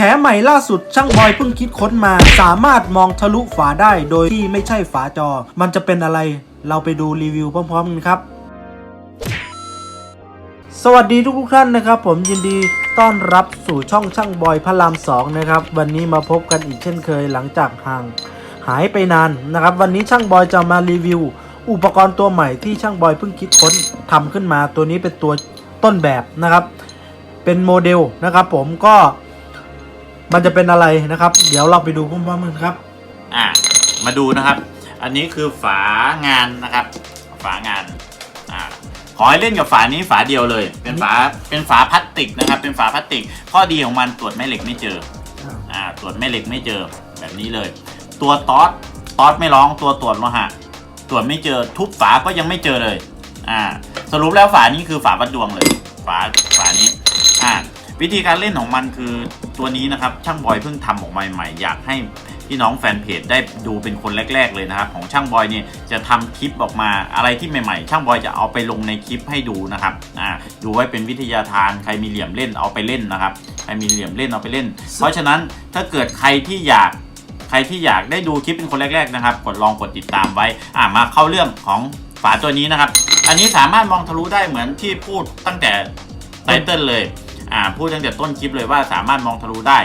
แผลใหม่ล่าสุดช่างบอยเพิ่งคิดค้นมา สามารถมองทะลุฝาได้โดยที่ไม่ใช่ฝาจอ มันจะเป็นอะไรเราไปดูรีวิวพร้อมๆกันครับสวัสดีทุกๆท่านนะครับ ผมยินดีต้อนรับสู่ช่องช่างบอยพระรามสองนะครับ วันนี้มาพบกันอีกเช่นเคยหลังจากห่างหายไปนานนะครับ วันนี้ช่างบอยจะมารีวิว อุปกรณ์ตัวใหม่ที่ช่างบอยเพิ่งคิดค้นทำขึ้นมาตัวนี้เป็นตัวต้นแบบนะครับ เป็นโมเดลนะครับ ผมก็ มันจะเป็นอะไรนะครับ เดี๋ยวเราไปดูพร้อมๆกันครับ อะมาดูนะครับ อันนี้คือฝางานนะครับ ฝางานอ่าขอให้เล่นกับฝานี้ฝาเดียวเลย เป็นฝาเป็นฝาพลาสติกนะครับ เป็นฝาพลาสติก ข้อดีของมันตรวจแม่เหล็กไม่เจออ่าตรวจแม่เหล็กไม่เจอแบบนี้เลย ตัวต๊อดต๊อดไม่ร้องตัวตรวจโลหะตรวจไม่เจอทุบฝาก็ยังไม่เจอเลย อ่า สรุปแล้วฝานี้คือฝาวัดดวงเลย ฝาฝานี้อ่า วิธีการเล่นของมันคือตัวนี้นะครับช่างบอยเพิ่งทำออกมาใหม่ๆอยากให้พี่น้องแฟนเพจได้ดูเป็นคนแรก ๆ เลยนะครับของช่างบอยเนี่ยจะทำคลิปออกมาอะไรที่ใหม่ ๆ ช่างบอยจะเอาไปลงในคลิปให้ดูนะครับอ่าดูไว้เป็นวิทยาทานใครมีเหลี่ยมเล่นเอาไปเล่นนะครับใครมีเหลี่ยมเล่นเอาไปเล่น เพราะฉะนั้นถ้าเกิดใครที่อยากใครที่อยากได้ดูคลิปเป็นคนแรก ๆ นะครับ กดลองกดติดตามไว้อ่ามาเข้าเรื่องของฝาตัวนี้นะครับ อันนี้สามารถมองทะลุได้เหมือนที่พูดตั้งแต่ไตเติ้ลเลย อ่าพูดตั้งแต่ต้นคลิปเลยว่าสามารถมองทะลุได้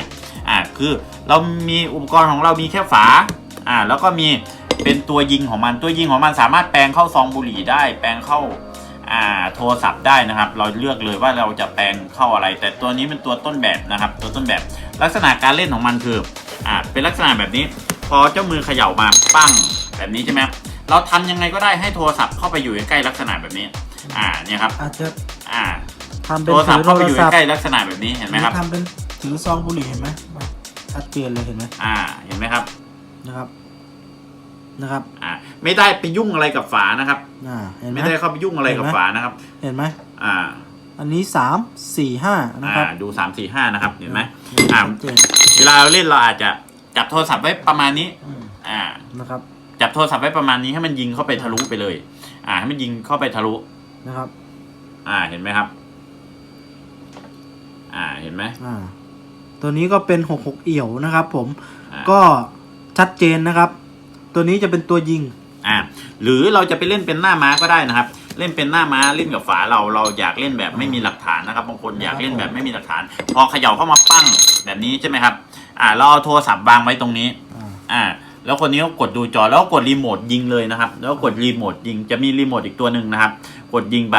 อ่าคือเรามีอุปกรณ์ของเรามีแค่ฝาอ่าแล้วก็มีเป็นตัวยิงของมันตัวยิงของมันสามารถแปลงเข้าซองบุหรี่ได้ แปลงเข้าอ่าโทรศัพท์ได้นะครับ เราเลือกเลยว่าเราจะแปลงเข้าอะไร แต่ตัวนี้เป็นตัวต้นแบบนะครับ ตัวต้นแบบลักษณะการเล่นของมันคืออ่าเป็นลักษณะแบบนี้ พอเจ้ามือเขย่ามาปั้งแบบนี้ใช่ไหมเราทำยังไงก็ได้ให้โทรศัพท์เข้าไปอยู่ใกล้ๆลักษณะแบบนี้ อ่าเนี่ยครับอาจจะอ่า ทำเป็โทนรศัถืพท์อโทเข้ารไปอยู่ศัพท์ใกล้ๆลักษณะแบบนี้เห็นไหมครับ ทำเป็นถือซองบุหรี่เห็นไหมชัดเจนเลยเห็นไหมอ่าเห็นไหมครับนะครับ นะครับอ่าไม่ได้ไปยุ่งอะไรกับฝานะครับ อ่าเห็นไหม ไม่ได้เข้าไปยุ่งอะไรกับเห็นไหม ฝานะครับ เห็นไหมอ่าอันนี้สามสี่ห้านะครับอ่าดูสามสี่ห้านะครับเห็นไหมอ่าชัดเจนเวลาเราเล่นเราอาจจะจับโทรศัพท์ไว้ประมาณนี้ อืมอ่า นะครับจับโทรศัพท์ไว้ประมาณนี้ให้มันยิงเข้าไปทะลุไปเลย อ่า ให้มันยิงเข้าไปทะลุ นะครับ อ่า เห็นไหมครับ อ่าเห็นไหมอ่า ตัวนี้ก็เป็นหกหกเอี่ยวนะครับ ผมอ่าก็ชัดเจนนะครับ ตัวนี้จะเป็นตัวยิง อ่า หรือเราจะไปเล่นเป็นหน้าม้าก็ได้นะครับ เล่นเป็นหน้าม้าเล่นกับฝาเราเราอยากเล่นแบบไม่มีหลักฐานนะครับบางคนอยากเล่นแบบไม่มีหลักฐาน พอเขย่าเข้ามาปั้งแบบนี้ใช่ไหมครับ อ่า เราเอาโทรศัพท์วางไว้ตรงนี้ อ่าอ่าแล้วคนนี้ก็กดดูจอแล้วก็กดรีโมทยิงเลยนะครับ แล้วก็กดรีโมทยิงจะมีรีโมทอีกตัวหนึ่งนะครับ กดยิงไป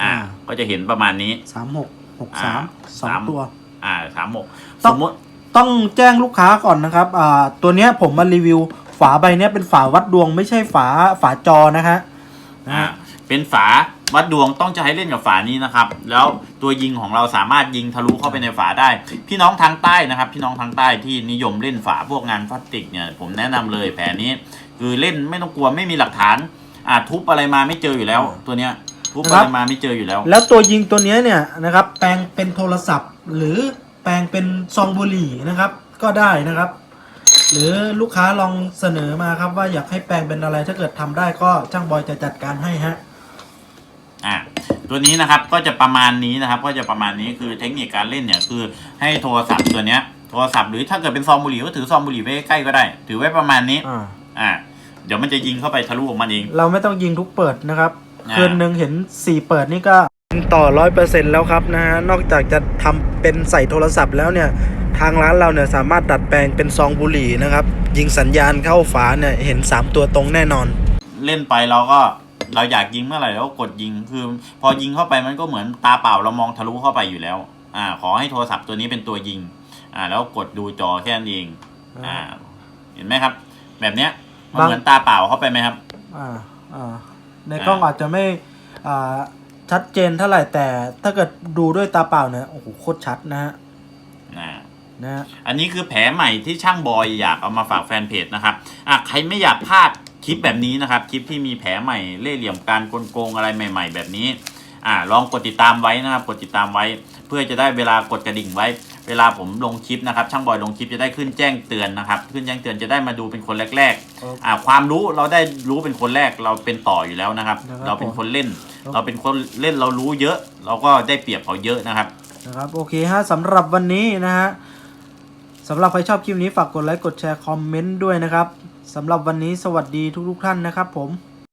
อ่า ก็จะเห็นประมาณนี้สามหก หกสามสองสามตัว อ่าสามหกต้สองมมติต้องแจ้งลูกค้าก่อนนะครับอ่าตัวเนี้ยผมมารีวิว ฝาใบเนี้ยเป็นฝาวัดดวงไม่ใช่ฝาฝาจอนะฮะนะอ่าฮะเป็นฝาวัดดวงต้องจะให้เล่นกับฝานี้นะครับ แล้วตัวยิงของเราสามารถยิงทะลุเข้าไปในฝาได้ พี่น้องทางใต้นะครับ พี่น้องทางใต้ที่นิยมเล่นฝาพวกงานพลาสติกเนี่ย ผมแนะนำเลยแผนนี้ คือเล่นไม่ต้องกลัวไม่มีหลักฐานอ่าทุบอะไรมาไม่เจออยู่แล้ว ตัวเนี้ย ทุบอะไรมาไม่เจออยู่แล้ว แล้วตัวยิงตัวเนี้ยเนี่ยนะครับ แปลงเป็นโทรศัพท์ หรือแปลงเป็นซองบุหรี่นะครับ ก็ได้นะครับ หรือลูกค้าลองเสนอมาครับว่าอยากให้แปลงเป็นอะไรถ้าเกิดทำได้ก็ช่างบอยจะจัดการให้ฮะ อ่าตัวนี้นะครับก็จะประมาณนี้นะครับ ก็จะประมาณนี้คือเทคนิคการเล่นเนี่ยคือให้โทรศัพท์ตัวเนี้ยโทรศัพท์หรือถ้าเกิดเป็นซองบุหรี่ก็ถือซองบุหรี่ไว้ใกล้ๆก็ได้ ถือไว้ประมาณนี้อ่า อ่าเดี๋ยวมันจะยิงเข้าไปทะลุของมันเอง เราไม่ต้องยิงทุกเปิดนะครับอ่า คืนหนึ่งเห็นสี่เปิดนี่ก็ต่อร้อยเปอร์เซ็นแล้วครับนะฮะนอกจากจะทำเป็นใส่โทรศัพท์แล้วเนี่ยทางร้านเราเนี่ยสามารถดัดแปลงเป็นซองบุหรี่นะครับ ยิงสัญญาณเข้าฝาเนี่ยเห็น 3 ตัวตรงแน่นอน เล่นไปเราก็เราอยากยิงเมื่อไหร่เราก็กดยิงคือ พอยิงเข้าไปมันก็เหมือนตาเปล่าเรามองทะลุเข้าไปอยู่แล้ว อ่า ขอให้โทรศัพท์ตัวนี้เป็นตัวยิง อ่า แล้วกดดูจอแค่นั้นเอง อ่า เห็นไหมครับ แบบเนี้ยมันบางเหมือนตาเปล่าเข้าไปไหมครับ อ่าอ่า ในกล้องอาจจะไม่อ่าชัดเจนเท่าไหร่แต่ถ้าเกิดดูด้วยตาเปล่าเนี่ยโอ้โหโคตรชัดนะฮะอ่านะฮะอันนี้คือแผลใหม่ที่ช่างบอยอยากเอามาฝากแฟนเพจนะครับอะใครไม่อยากพลาดคลิปแบบนี้นะครับ คลิปที่มีแผลใหม่เล่ห์เหลี่ยมการกลโกงอะไรใหม่ ๆ แบบนี้อ่าลองกดติดตามไว้นะครับ กดติดตามไว้ เพื่อจะได้เวลากดกระดิ่งไว้ เวลาผมลงคลิปนะครับ ช่างบอยลงคลิปจะได้ขึ้นแจ้งเตือนนะครับ ขึ้นแจ้งเตือนจะได้มาดูเป็นคนแรกๆอ่าความรู้เราได้รู้เป็นคนแรกเราเป็นต่ออยู่แล้วนะครับ นะครับ เราเป็นคนเล่นผมเราเป็นคนเล่นเรารู้เยอะ เราก็ได้เปรียบเขาเยอะนะครับ นะครับโอเคฮะสำหรับวันนี้นะฮะสำหรับใครชอบคลิปนี้ฝากกดไลค์กดแชร์คอมเมนต์ด้วยนะครับสำหรับวันนี้สวัสดีทุกๆท่านนะครับผม